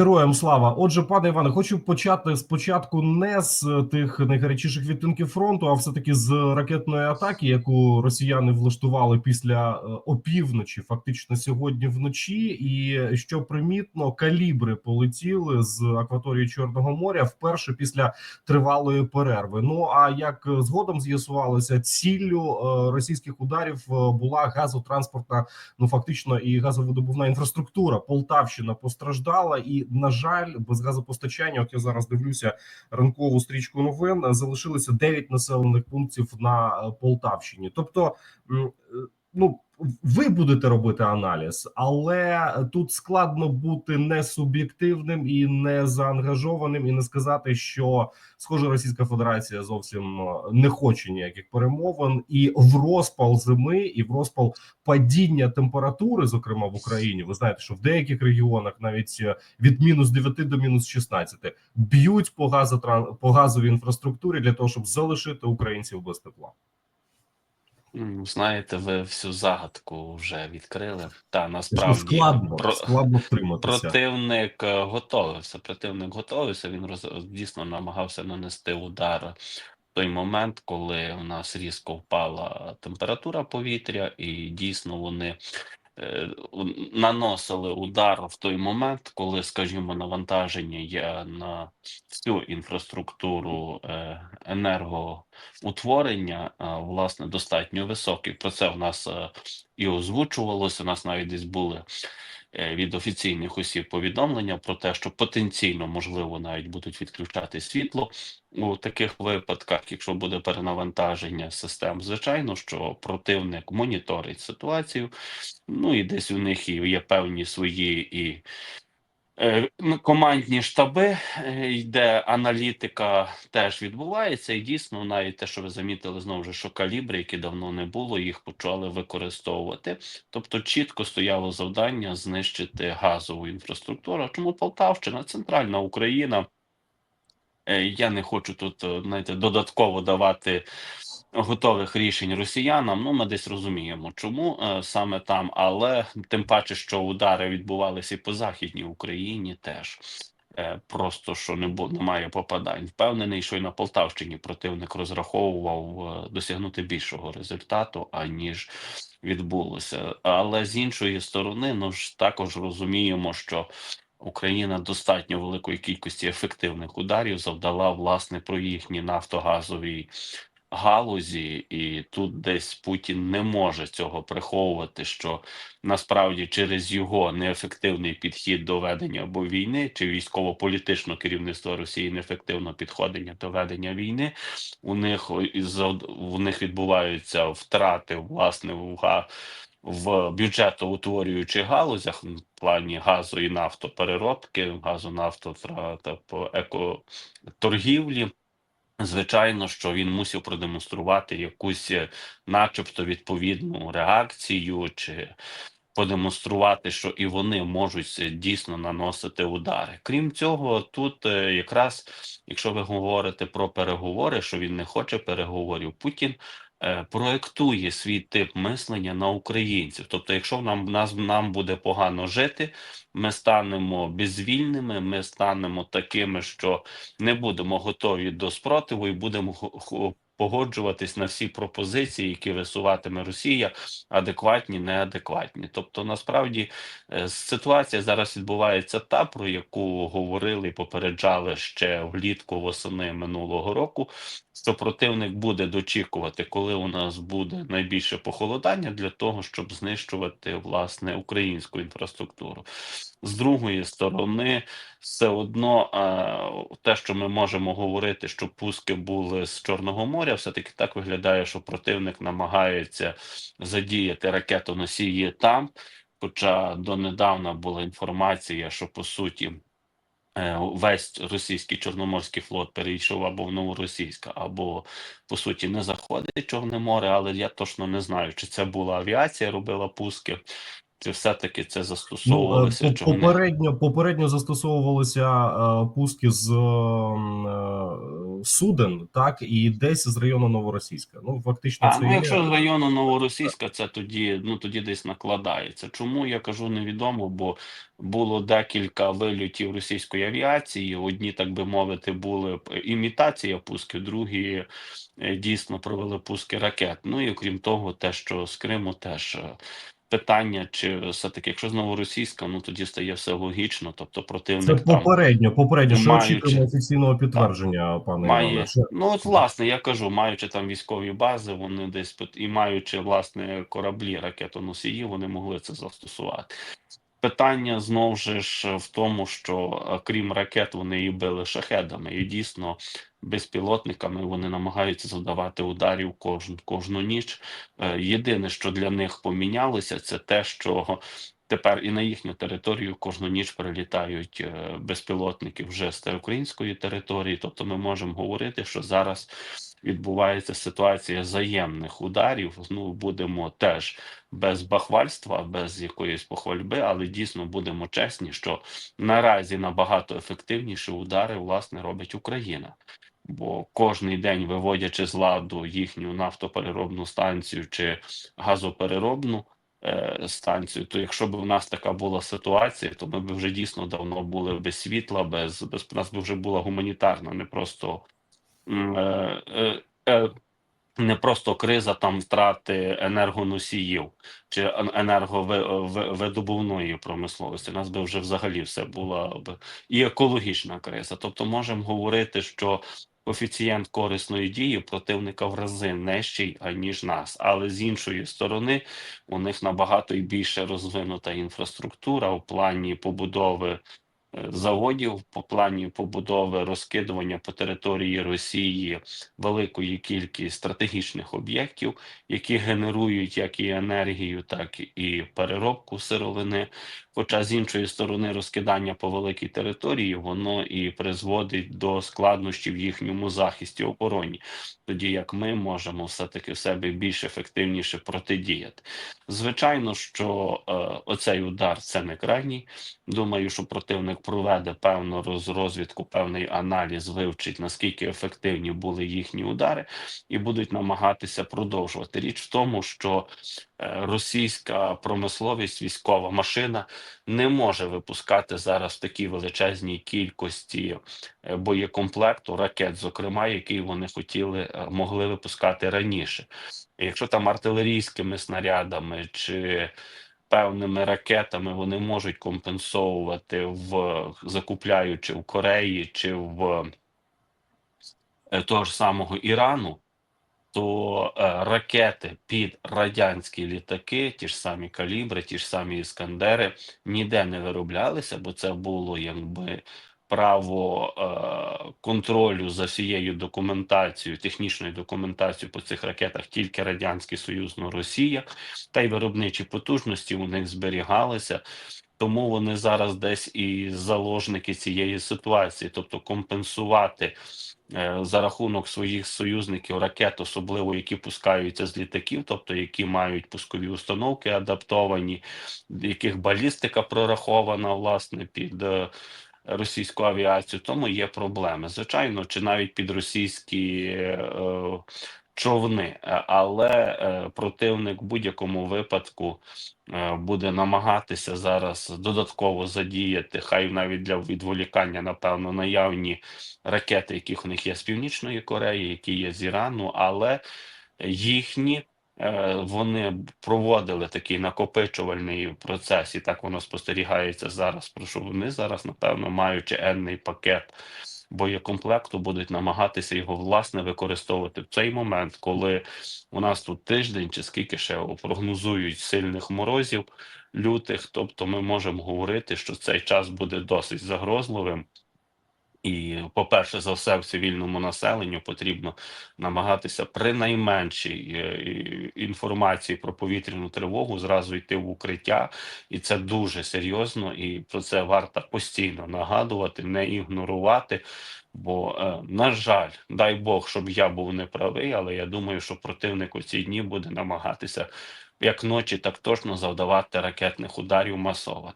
Героям слава. Отже, пане Іване, хочу почати спочатку не з тих найгарячіших відтинків фронту, а все таки з ракетної атаки, яку росіяни влаштували після е, опівночі, фактично сьогодні вночі. І що примітно, калібри полетіли з акваторії Чорного моря вперше після тривалої перерви. Ну а як згодом з'ясувалося, ціллю е, російських ударів е, була газотранспортна, ну фактично і газовидобувна інфраструктура. Полтавщина постраждала, і на жаль, без газопостачання. От я зараз дивлюся ранкову стрічку новин. Залишилося 9 населених пунктів на е, Полтавщині. Тобто, е, ну ви будете робити аналіз, але тут складно бути не суб'єктивним і не заангажованим, і не сказати, що схоже, Російська Федерація зовсім е, не хоче ніяких перемовин, і в розпал зими, і в розпал падіння температури, зокрема в Україні. Ви знаєте, що в деяких регіонах навіть е, від мінус 9 до мінус 16 б'ють по газотран по газовій інфраструктурі для того, щоб залишити українців без тепла. М, Знаєте, ви всю загадку вже відкрили. Та Ну, насправді складно, про- складно втриматися. противник е, готовився. Противник готовився. Він роз... дійсно намагався нанести удар в той момент, коли у нас різко впала температура повітря, і дійсно вони наносили удар в той момент, коли, скажімо, навантаження є на всю інфраструктуру е, енергоутворення, е, власне, достатньо високі. Про це в нас е, і озвучувалося. У нас навіть десь були е, від офіційних осіб повідомлення про те, що потенційно можливо навіть будуть відключати світло у таких випадках, якщо буде перенавантаження систем. Звичайно, що противник моніторить ситуацію. Ну і десь у них є певні свої і. Е, ну, Командні штаби, е, йде аналітика, теж відбувається, і дійсно, навіть те, що ви замітили знову ж, що калібри, які давно не було, їх почали використовувати. Тобто, чітко стояло завдання знищити газову інфраструктуру. Чому Полтавщина, центральна Україна? Е, Я не хочу тут знаєте, додатково давати готових рішень росіянам. Ну, ми десь розуміємо, чому е, саме там, але тим паче, що удари відбувалися і по західній Україні теж. Е, Просто що не бу- немає попадань. Впевнений, що і на Полтавщині противник розраховував е, досягнути більшого результату, аніж відбулося. Але з іншої сторони, ну ж також розуміємо, що Україна достатньо великої кількості ефективних ударів завдала власне про їхні нафтогазові галузі, і тут десь Путін не може цього приховувати, що насправді через його неефективний підхід до ведення або війни, чи військово-політичне керівництво Росії неефективно підходення до ведення війни, у них із у них відбуваються втрати власне в в бюджетоутворюючих галузях в плані газу і нафтопереробки, газу нафтотрата по екоторгівлі. Звичайно, що він мусив продемонструвати якусь, е, начебто, відповідну реакцію, чи подемонструвати, що і вони можуть е, дійсно наносити удари. Крім цього, тут е, якраз, якщо ви говорите про переговори, що він не хоче переговорів, Путін проектує свій тип мислення на українців. Тобто, якщо нам нас нам буде погано жити, ми станемо безвільними, ми станемо такими, що не будемо готові до спротиву і будемо погоджуватись на всі пропозиції, які висуватиме Росія, адекватні, неадекватні. Тобто, насправді е, ситуація зараз відбувається та, про яку говорили і попереджали ще влітку восени минулого року. Що противник буде дочікувати, коли у нас буде найбільше похолодання для того, щоб знищувати власне українську інфраструктуру. З другої сторони, все одно е, те, що ми можемо говорити, що пуски були з Чорного моря, все таки так виглядає, що противник намагається задіяти ракетоносії там. Хоча донедавна була інформація, що по суті е, весь російський чорноморський флот перейшов або в новоросійська, або по суті не заходить Чорне море, але я точно не знаю, чи це була авіація, робила пуски, чи все-таки це Ну, застосовувалося е, по- човни. попередньо, попередньо застосовувалися е, пуски з е, суден, так і десь з району Новоросійська. Ну фактично, А це ну і є. якщо з району Новоросійська, це тоді ну тоді десь накладається. Чому я кажу невідомо, бо було декілька вильотів російської авіації. Одні, так би мовити, були імітація пусків, другі е, дійсно провели пуски ракет. Ну і окрім того, те, що з Криму теж. Питання, чи все-таки, якщо знову російська, ну тоді стає все логічно. Тобто Це противник там попередньо, попередньо, що маючи- очікуємо офіційного підтвердження, пане має Іване. Що- ну от власне я кажу, маючи там військові бази, вони десь пот- і маючи власне кораблі ракетоносії, вони могли це застосувати. Питання знову ж ж в тому, що е, крім ракет, вони і били шахедами, і дійсно безпілотниками вони намагаються завдавати ударів кожну кожну ніч. Е, Єдине, що для них помінялося, це те, що тепер і на їхню територію кожну ніч прилітають е, безпілотники вже з української території. Тобто, ми можемо говорити, що зараз відбувається ситуація взаємних ударів. Ну будемо теж без бахвальства, без якоїсь похвальби, але дійсно будемо чесні, що наразі набагато ефективніші удари власне робить Україна. Бо кожний день виводячи з ладу їхню нафтопереробну станцію чи газопереробну станцію, то якщо б у нас така була ситуація, то ми б вже дійсно давно були без світла, без, без нас би вже була гуманітарна, не просто е, е, е, не просто криза там втрати енергоносіїв чи ен- енерговидобувної промисловості. У нас би вже взагалі все була б і екологічна криза. Тобто, можемо говорити, що коефіцієнт корисної дії противника в рази нижчий аніж нас, але з іншої сторони у них набагато і більше розвинута інфраструктура у плані побудови е, заводів, по плані побудови розкидування по території Росії великої кількість стратегічних об'єктів, які генерують як і енергію, так і переробку сировини. Хоча з іншої сторони розкидання по великій території воно і призводить до складнощів в їхньому захисті обороні, тоді як ми можемо все-таки в себе більш ефективніше протидіяти. Звичайно, що е, оцей удар це не крайній. Думаю, що противник проведе певну роз- розвідку, певний аналіз, вивчить наскільки ефективні були їхні удари, і будуть намагатися продовжувати. Річ в тому, що е, російська промисловість, військова машина не може випускати зараз в такій величезній кількості е, боєкомплекту ракет, зокрема, які вони хотіли е, могли випускати раніше. Якщо там артилерійськими снарядами чи певними ракетами вони можуть компенсовувати в закупляючи в Кореї чи в е, того ж самого Ірану, то е, ракети під радянські літаки, ті ж самі калібри, ті ж самі іскандери, ніде не вироблялися, бо це було якби право е, контролю за всією документацією, технічною документацією по цих ракетах тільки Радянський Союз, ну Росія, та й виробничі потужності у них зберігалися. Тому вони зараз десь і заложники цієї ситуації, тобто компенсувати за рахунок своїх союзників ракет, особливо які пускаються з літаків, тобто які мають пускові установки адаптовані, яких балістика прорахована власне під е, російську авіацію, тому є проблеми. Звичайно, чи навіть під російські е, човни, Е, але е, противник в будь-якому випадку е, буде намагатися зараз додатково задіяти, хай навіть для відволікання, напевно, наявні ракети, яких у них є з Північної Кореї, які є з Ірану, але їхні. Вони проводили такий накопичувальний процес, і так воно спостерігається зараз. Про що вони зараз, напевно, маючи енний пакет боєкомплекту, будуть намагатися його власне використовувати в цей момент, коли у нас тут тиждень чи скільки ще прогнозують сильних морозів лютих. Тобто, ми можемо говорити, що цей час буде досить загрозливим. І, по-перше, за все, в цивільному населенню потрібно намагатися при найменшій е, інформації про повітряну тривогу зразу йти в укриття, і це дуже серйозно, і про це варто постійно нагадувати, не ігнорувати. Бо, е, на жаль, дай Бог, щоб я був неправий, але я думаю, що противник у ці дні буде намагатися як ночі, так точно завдавати ракетних ударів масово.